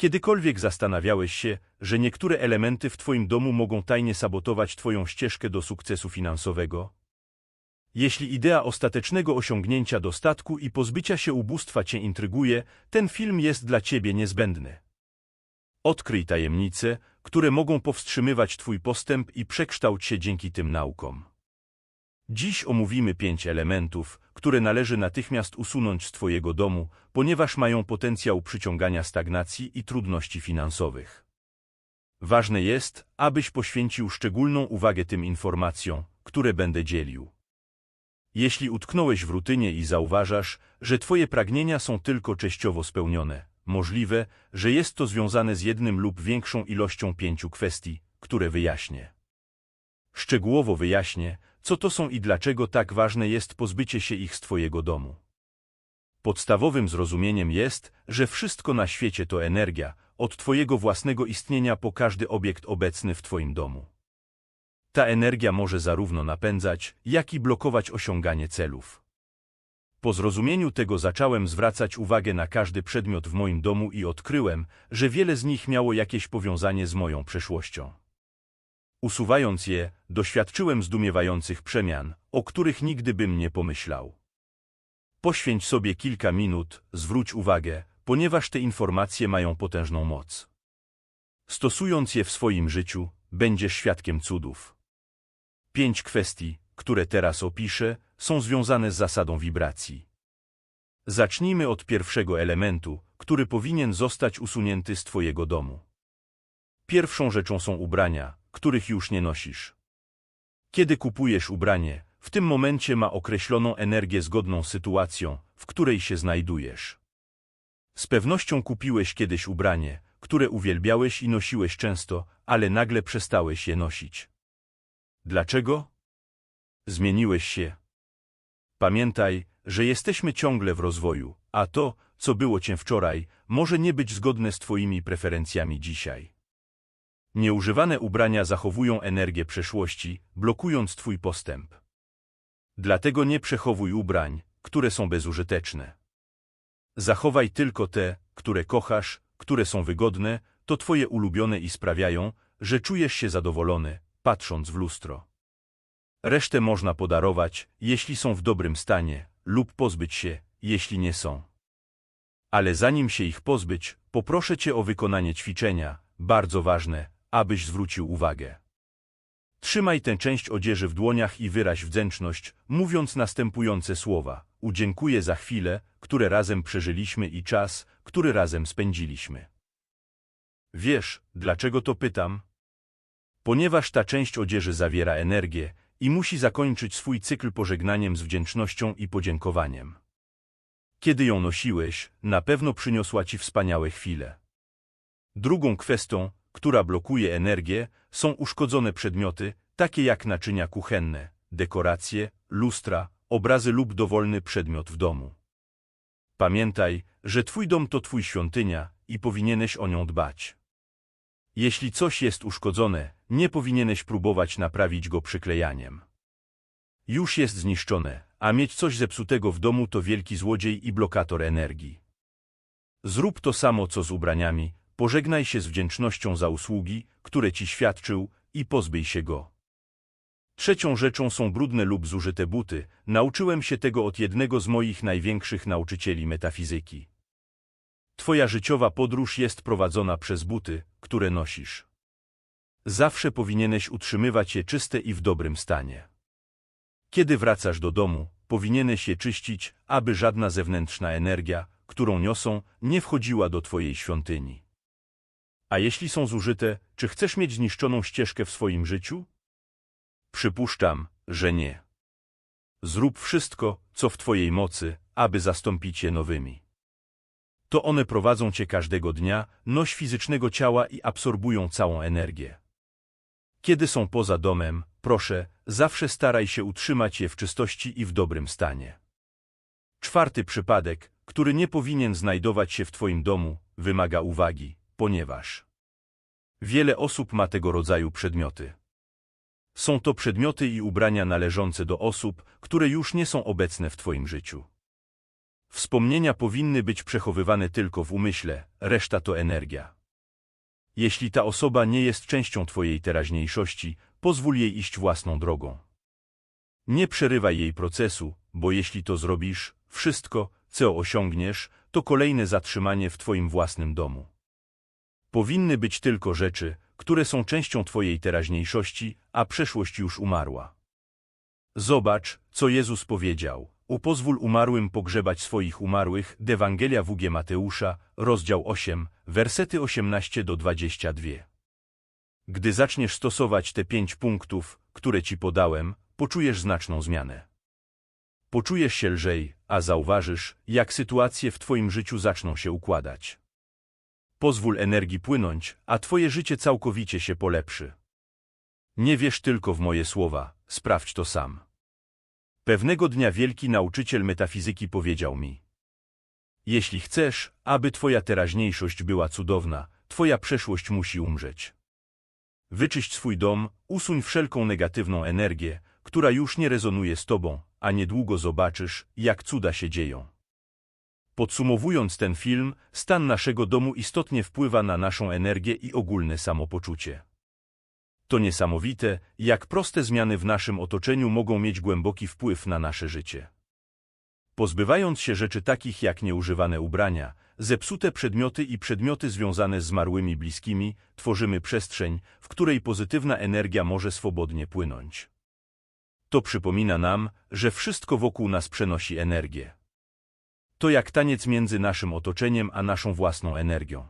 Kiedykolwiek zastanawiałeś się, że niektóre elementy w Twoim domu mogą tajnie sabotować Twoją ścieżkę do sukcesu finansowego? Jeśli idea ostatecznego osiągnięcia dostatku i pozbycia się ubóstwa Cię intryguje, ten film jest dla Ciebie niezbędny. Odkryj tajemnice, które mogą powstrzymywać Twój postęp i przekształć się dzięki tym naukom. Dziś omówimy pięć elementów, które należy natychmiast usunąć z Twojego domu, ponieważ mają potencjał przyciągania stagnacji i trudności finansowych. Ważne jest, abyś poświęcił szczególną uwagę tym informacjom, które będę dzielił. Jeśli utknąłeś w rutynie i zauważasz, że Twoje pragnienia są tylko częściowo spełnione, możliwe, że jest to związane z jednym lub większą ilością pięciu kwestii, które wyjaśnię. Szczegółowo wyjaśnię, co to są i dlaczego tak ważne jest pozbycie się ich z Twojego domu. Podstawowym zrozumieniem jest, że wszystko na świecie to energia, od Twojego własnego istnienia po każdy obiekt obecny w Twoim domu. Ta energia może zarówno napędzać, jak i blokować osiąganie celów. Po zrozumieniu tego zacząłem zwracać uwagę na każdy przedmiot w moim domu i odkryłem, że wiele z nich miało jakieś powiązanie z moją przeszłością. Usuwając je, doświadczyłem zdumiewających przemian, o których nigdy bym nie pomyślał. Poświęć sobie kilka minut, zwróć uwagę, ponieważ te informacje mają potężną moc. Stosując je w swoim życiu, będziesz świadkiem cudów. Pięć kwestii, które teraz opiszę, są związane z zasadą wibracji. Zacznijmy od pierwszego elementu, który powinien zostać usunięty z Twojego domu. Pierwszą rzeczą są ubrania, których już nie nosisz. Kiedy kupujesz ubranie, w tym momencie ma określoną energię zgodną z sytuacją, w której się znajdujesz. Z pewnością kupiłeś kiedyś ubranie, które uwielbiałeś i nosiłeś często, ale nagle przestałeś je nosić. Dlaczego? Zmieniłeś się. Pamiętaj, że jesteśmy ciągle w rozwoju, a to, co było cię wczoraj, może nie być zgodne z twoimi preferencjami dzisiaj. Nieużywane ubrania zachowują energię przeszłości, blokując twój postęp. Dlatego nie przechowuj ubrań, które są bezużyteczne. Zachowaj tylko te, które kochasz, które są wygodne, to twoje ulubione i sprawiają, że czujesz się zadowolony, patrząc w lustro. Resztę można podarować, jeśli są w dobrym stanie, lub pozbyć się, jeśli nie są. Ale zanim się ich pozbyć, poproszę Cię o wykonanie ćwiczenia, bardzo ważne, abyś zwrócił uwagę. Trzymaj tę część odzieży w dłoniach i wyraź wdzięczność, mówiąc następujące słowa. Udziękuję za chwilę, które razem przeżyliśmy i czas, który razem spędziliśmy. Wiesz, dlaczego to pytam? Ponieważ ta część odzieży zawiera energię i musi zakończyć swój cykl pożegnaniem z wdzięcznością i podziękowaniem. Kiedy ją nosiłeś, na pewno przyniosła ci wspaniałe chwile. Drugą kwestią, która blokuje energię, są uszkodzone przedmioty, takie jak naczynia kuchenne, dekoracje, lustra, obrazy lub dowolny przedmiot w domu. Pamiętaj, że twój dom to twój świątynia i powinieneś o nią dbać. Jeśli coś jest uszkodzone, nie powinieneś próbować naprawić go przyklejaniem. Już jest zniszczone, a mieć coś zepsutego w domu to wielki złodziej i blokator energii. Zrób to samo co z ubraniami, pożegnaj się z wdzięcznością za usługi, które ci świadczył i pozbyj się go. Trzecią rzeczą są brudne lub zużyte buty. Nauczyłem się tego od jednego z moich największych nauczycieli metafizyki. Twoja życiowa podróż jest prowadzona przez buty, które nosisz. Zawsze powinieneś utrzymywać je czyste i w dobrym stanie. Kiedy wracasz do domu, powinieneś je czyścić, aby żadna zewnętrzna energia, którą niosą, nie wchodziła do twojej świątyni. A jeśli są zużyte, czy chcesz mieć zniszczoną ścieżkę w swoim życiu? Przypuszczam, że nie. Zrób wszystko, co w twojej mocy, aby zastąpić je nowymi. To one prowadzą cię każdego dnia, noś fizycznego ciała i absorbują całą energię. Kiedy są poza domem, proszę, zawsze staraj się utrzymać je w czystości i w dobrym stanie. Czwarty przypadek, który nie powinien znajdować się w Twoim domu, wymaga uwagi, ponieważ wiele osób ma tego rodzaju przedmioty. Są to przedmioty i ubrania należące do osób, które już nie są obecne w Twoim życiu. Wspomnienia powinny być przechowywane tylko w umyśle, reszta to energia. Jeśli ta osoba nie jest częścią Twojej teraźniejszości, pozwól jej iść własną drogą. Nie przerywaj jej procesu, bo jeśli to zrobisz, wszystko, co osiągniesz, to kolejne zatrzymanie w Twoim własnym domu. Powinny być tylko rzeczy, które są częścią Twojej teraźniejszości, a przeszłość już umarła. Zobacz, co Jezus powiedział. Upozwól umarłym pogrzebać swoich umarłych. Ewangelia WG Mateusza, rozdział 8, wersety 18 do 22. Gdy zaczniesz stosować te pięć punktów, które ci podałem, poczujesz znaczną zmianę. Poczujesz się lżej, a zauważysz, jak sytuacje w twoim życiu zaczną się układać. Pozwól energii płynąć, a twoje życie całkowicie się polepszy. Nie wierz tylko w moje słowa, sprawdź to sam. Pewnego dnia wielki nauczyciel metafizyki powiedział mi: Jeśli chcesz, aby twoja teraźniejszość była cudowna, twoja przeszłość musi umrzeć. Wyczyść swój dom, usuń wszelką negatywną energię, która już nie rezonuje z tobą, a niedługo zobaczysz, jak cuda się dzieją. Podsumowując ten film, stan naszego domu istotnie wpływa na naszą energię i ogólne samopoczucie. To niesamowite, jak proste zmiany w naszym otoczeniu mogą mieć głęboki wpływ na nasze życie. Pozbywając się rzeczy takich jak nieużywane ubrania, zepsute przedmioty i przedmioty związane z zmarłymi bliskimi, tworzymy przestrzeń, w której pozytywna energia może swobodnie płynąć. To przypomina nam, że wszystko wokół nas przenosi energię. To jak taniec między naszym otoczeniem a naszą własną energią.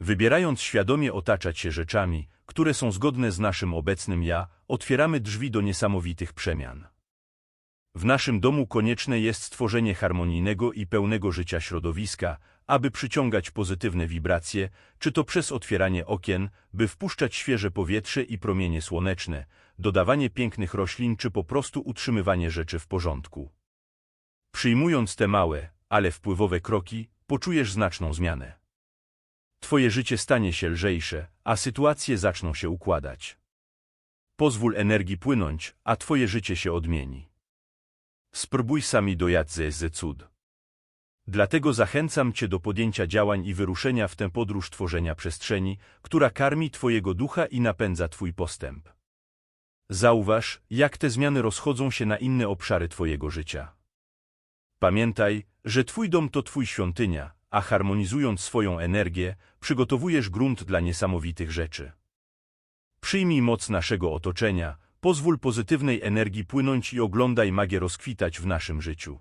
Wybierając świadomie otaczać się rzeczami, które są zgodne z naszym obecnym ja, otwieramy drzwi do niesamowitych przemian. W naszym domu konieczne jest stworzenie harmonijnego i pełnego życia środowiska, aby przyciągać pozytywne wibracje, czy to przez otwieranie okien, by wpuszczać świeże powietrze i promienie słoneczne, dodawanie pięknych roślin czy po prostu utrzymywanie rzeczy w porządku. Przyjmując te małe, ale wpływowe kroki, poczujesz znaczną zmianę. Twoje życie stanie się lżejsze, a sytuacje zaczną się układać. Pozwól energii płynąć, a twoje życie się odmieni. Spróbuj sami dojadze ze cud. Dlatego zachęcam Cię do podjęcia działań i wyruszenia w tę podróż tworzenia przestrzeni, która karmi Twojego ducha i napędza Twój postęp. Zauważ, jak te zmiany rozchodzą się na inne obszary Twojego życia. Pamiętaj, że Twój dom to Twój świątynia, a harmonizując swoją energię, przygotowujesz grunt dla niesamowitych rzeczy. Przyjmij moc naszego otoczenia, pozwól pozytywnej energii płynąć i oglądaj magię rozkwitać w naszym życiu.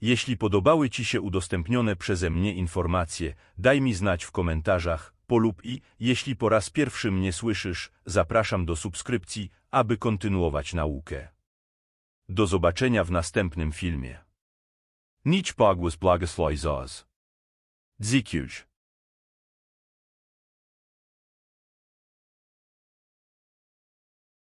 Jeśli podobały Ci się udostępnione przeze mnie informacje, daj mi znać w komentarzach, polub i, jeśli po raz pierwszy mnie słyszysz, zapraszam do subskrypcji, aby kontynuować naukę. Do zobaczenia w następnym filmie. Nietspag was Blagoslaw Zaz. Dzikiuj.